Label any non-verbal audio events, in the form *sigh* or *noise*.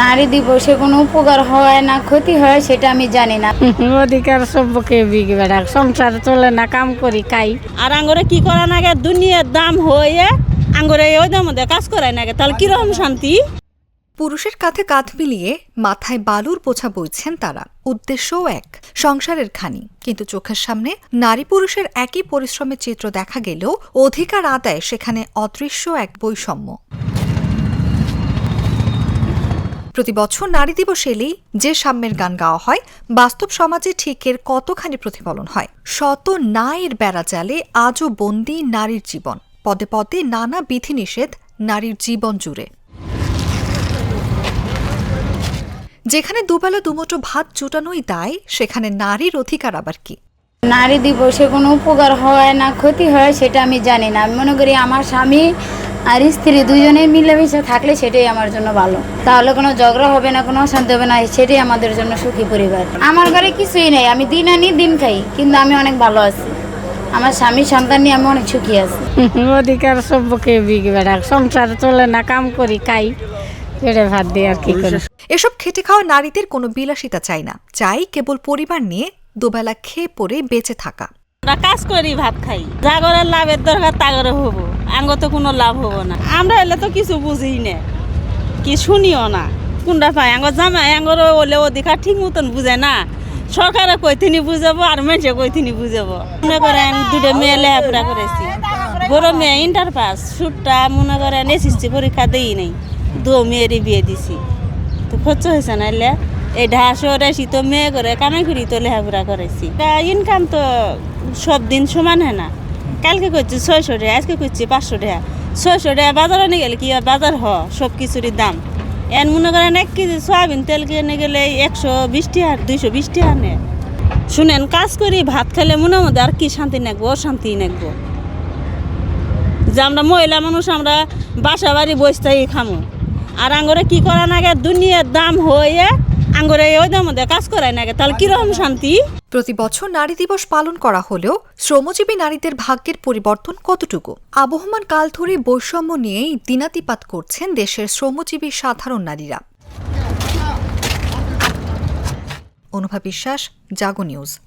নারী দিবসে কোনো উপকার হয় না ক্ষতি হয় সেটা আমি জানি না। অধিকার সবকে বিগ বেড়া সংসার চলে না কাম করি খাই আর আঙ্গরে কি করা নাগে দুনিয়ার দাম হয়ে আঙ্গরে ওই দাম মধ্যে কাজ করাই নাগে তাহলে কীরকম শান্তি? পুরুষের কাঁধে কাঁধ মিলিয়ে মাথায় বালুর পোছা বইছেন তারা। উদ্দেশ্যও এক সংসারের খানি। কিন্তু চোখের সামনে নারী পুরুষের একই পরিশ্রমের চিত্র দেখা গেলেও অধিকার আদায় সেখানে অদৃশ্য এক বৈষম্য। প্রতি বছর নারী দিবস এলেই যে সাম্যের গান গাওয়া হয়, বাস্তব সমাজে ঠিক এর কতখানি প্রতিফলন হয়? শত নায়ের বেড়া জালে আজও বন্দী নারীর জীবন। পদে পদে নানা বিধিনিষেধ নারীর জীবন জুড়ে। যেখানে দুবেলা দুমুঠো ভাত জুটানোই দায়, সেখানে নারীর অধিকার আবার কি? নারী দিবসে কোনো উপকার হয় না, ক্ষতি হয়, সেটা আমি জানি না। আমি মনে করি আমার স্বামী আর স্ত্রী দুজনে মিলেমিশে থাকলে সেটাই আমার জন্য ভালো। তাহলে কোনো ঝগড়া হবে না কোনো অশান্তি হবে না সেটাই আমাদের জন্য সুখী পরিবার। আমার ঘরে কিছুই নেই আমি দিন আনি দিন খাই কিন্তু আমি অনেক ভালো আছি। আমার স্বামী সন্তান নিয়ে আমি অনেক সুখী আছি। *laughs* অধিকার সবকে বিগ বেড়া সংসার চলে না কাম করি খাই। পেটে ভাত দিয়ে আর কি করি? এসব খেটে খাওয়া নারীদের কোনো বিলাসিতা চাই না। চাই কেবল পরিবার নিয়ে দুবেলা খেয়ে পরে বেঁচে থাকা। আমরা কাজ করি, ভাত খাই। জাগরের লাভের দরকার, তাগরে হব। আঙ্গ তো কোনো লাভ হব না। আমরা এলে তো কিছু বুঝি না। কি শুনিও না। কোনটা পাই আঙ্গ জামাই আঙ্গর ওলে অধিকার ঠিক মতন বুঝে না। সরকারে কইথিনি বুঝাবো আর মেয়েছে কইথিনি বুঝাবো। মনে করেন দুটো মেয়ে লেখাপড়া করেছি। বড় মেয়ে ইন্টার পাস সুটটা, মনে করেন এসএসসি পরীক্ষা দেই নাই। দু মেয়েরই বিয়ে দিছি। তো খরচ হয়েছে না এলে? এই ঢাকা শহরে আসি তো মেয়ে করে কামাই করি তো লেখাপড়া করেছি। তা ইনকাম তো সব দিন সমান হয় না। কালকে করছি ছয়শো টাকা, আজকে করছি পাঁচশো টাকা। ছয়শো টাকা বাজারে নিয়ে গেলে কি বাজার হ, সব কিছুরই দাম। এন মনে করেন এক কেজি সয়াবিন তেল কিনে গেলে একশো বিশ টাকা দুইশো বিশ টাকা নে শুনেন, কাজ করি, ভাত খেলে মনে মধ্যে আর কি শান্তি নাকবো অশান্তি নাকবো। যে আমরা মহিলা মানুষ, আমরা বাসা বাড়ি বসতেই খামো। আর আঙ্গরে কি করা নাগে দুনিয়ার দাম হয়ে কাজ করায় শান্তি? প্রতি বছর নারী দিবস পালন করা হলেও শ্রমজীবী নারীদের ভাগ্যের পরিবর্তন কতটুকু? আবহমান কাল ধরে বৈষম্য নিয়েই দিনাতিপাত করছেন দেশের শ্রমজীবী সাধারণ নারীরা। অনুভা বিশ্বাস, জাগো নিউজ।